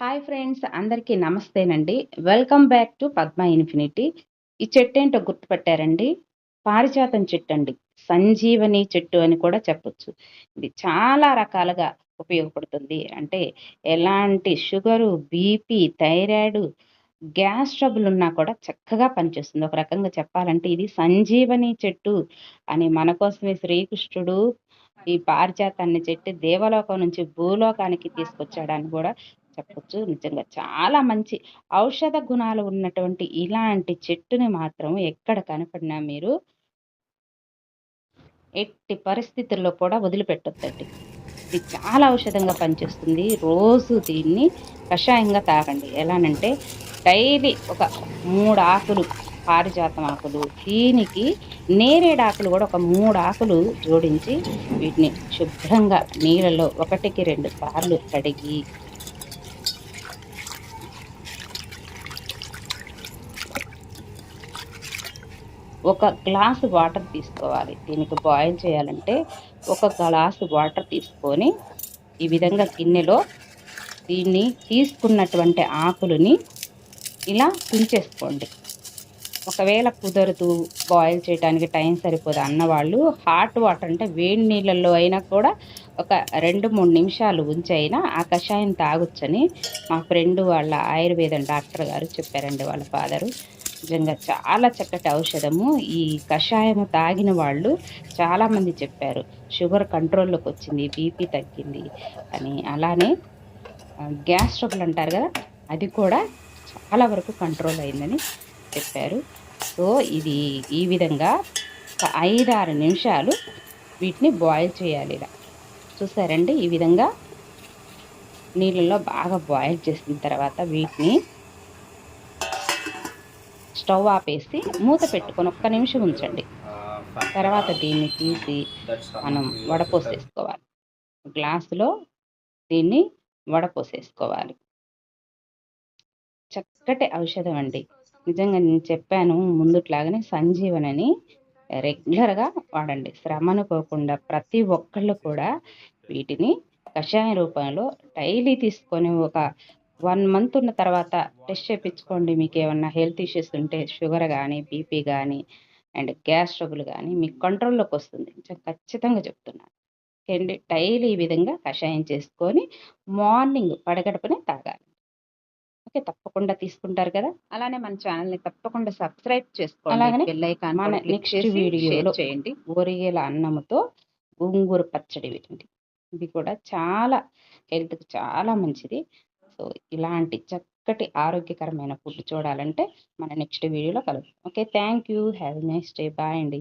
Hi friends అందరికీ నమస్తేనండి. Welcome back to Padma infinity. ఈ చెట్టు ఏంటో గుర్తుపెట్టారండి? పారిజాతం చెట్టు అండి సంజీవని చెట్టు అని కూడా చెప్పొచ్చు. ఇది చాలా రకాలుగా ఉపయోగపడుతుంది. అంటే ఎలాంటి sugar BP thyroid gas trouble ఉన్నా కూడా చక్కగా పనిచేస్తుంది. ఒక రకంగా చెప్పాలంటే ఇది సంజీవని చెట్టు అని మన కోసమే శ్రీకృష్ణుడు ఈ పారిజాతాన్ని చెట్టు దేవలోకం నుంచి భూలోకానికి తీసుకొచ్చాడని కూడా చెప్పొచ్చు. నిజంగా చాలా మంచి ఔషధ గుణాలు ఉన్నటువంటి ఇలాంటి చెట్టుని మాత్రం ఎక్కడ కనపడినా మీరు ఎట్టి పరిస్థితుల్లో కూడా వదిలిపెట్టొద్దండి. ఇది చాలా ఔషధంగా పనిచేస్తుంది. రోజు దీన్ని కషాయంగా తాగండి. ఎలానంటే డైలీ ఒక మూడు ఆకులు పారిజాతం ఆకులు దీనికి నేరేడు ఆకులు కూడా ఒక మూడు ఆకులు జోడించి వీటిని శుభ్రంగా నీళ్ళలో ఒకటికి రెండు సార్లు కడిగి ఒక గ్లాసు వాటర్ తీసుకోవాలి. దీనికి బాయిల్ చేయాలంటే ఒక గ్లాసు వాటర్ తీసుకొని ఈ విధంగా గిన్నెలో దీన్ని తీసుకున్నటువంటి ఆకులని ఇలా తుంచేసుకోండి. ఒకవేళ కుదరదు బాయిల్ చేయడానికి టైం సరిపోదు అన్నవాళ్ళు హాట్ వాటర్ అంటే వేడి నీళ్ళల్లో అయినా కూడా ఒక రెండు మూడు నిమిషాలు ఉంచి అయినా ఆ కషాయం తాగొచ్చని మా ఫ్రెండ్ వాళ్ళ ఆయుర్వేదం డాక్టర్ గారు చెప్పారండి వాళ్ళ ఫాదరు. నిజంగా చాలా చక్కటి ఔషధము. ఈ కషాయము తాగిన వాళ్ళు చాలామంది చెప్పారు షుగర్ కంట్రోల్లోకి వచ్చింది బీపీ తగ్గింది అని. అలానే గ్యాస్ ట్రబుల్ అంటారు కదా అది కూడా చాలా వరకు కంట్రోల్ అయిందని చెప్పారు. సో ఇది ఈ విధంగా ఒక ఐదారు నిమిషాలు వీటిని బాయిల్ చేయాలి ఇలా. చూసారండి? ఈ విధంగా నీళ్ళలో బాగా బాయిల్ చేసిన తర్వాత వీటిని స్టవ్ ఆపేసి మూత పెట్టుకొని ఒక్క నిమిషం ఉంచండి. తర్వాత దీన్ని తీసి మనం వడపోసేసుకోవాలి. గ్లాసులో దీన్ని వడపోసేసుకోవాలి. చక్కటి ఔషధం అండి. నిజంగా నేను చెప్పాను ముందుట్లాగానే సంజీవనని రెగ్యులర్గా వాడండి. శ్రమ అనుకోకుండా ప్రతి ఒక్కళ్ళు కూడా వీటిని కషాయ రూపంలో డైలీ తీసుకొని ఒక వన్ మంత్ ఉన్న తర్వాత టెస్ట్ చేయించుకోండి. మీకు ఏమన్నా హెల్త్ ఇష్యూస్ ఉంటే షుగర్ కానీ బీపీ కానీ అండ్ గ్యాస్ ట్రబుల్ కానీ మీకు కంట్రోల్లోకి వస్తుంది. ఖచ్చితంగా చెప్తున్నాను. అండి డైలీ ఈ విధంగా కషాయం చేసుకొని మార్నింగ్ పడగడపనే తాగాలి. ఓకే? తప్పకుండా తీసుకుంటారు కదా? అలానే మన ఛానల్ని తప్పకుండా సబ్స్క్రైబ్ చేసుకోండి. అలాగే మన నెక్స్ట్ వీడియోలో చేయండి. ఊరిగేల అన్నముతో గోంగూర పచ్చడి వేయండి ఇది కూడా చాలా హెల్త్కి చాలా మంచిది. సో ఇలాంటి చక్కటి ఆరోగ్యకరమైన ఫుడ్ చూడాలంటే మన నెక్స్ట్ వీడియోలో కలుద్దాం. Okay thank you have next day. Bye అండి.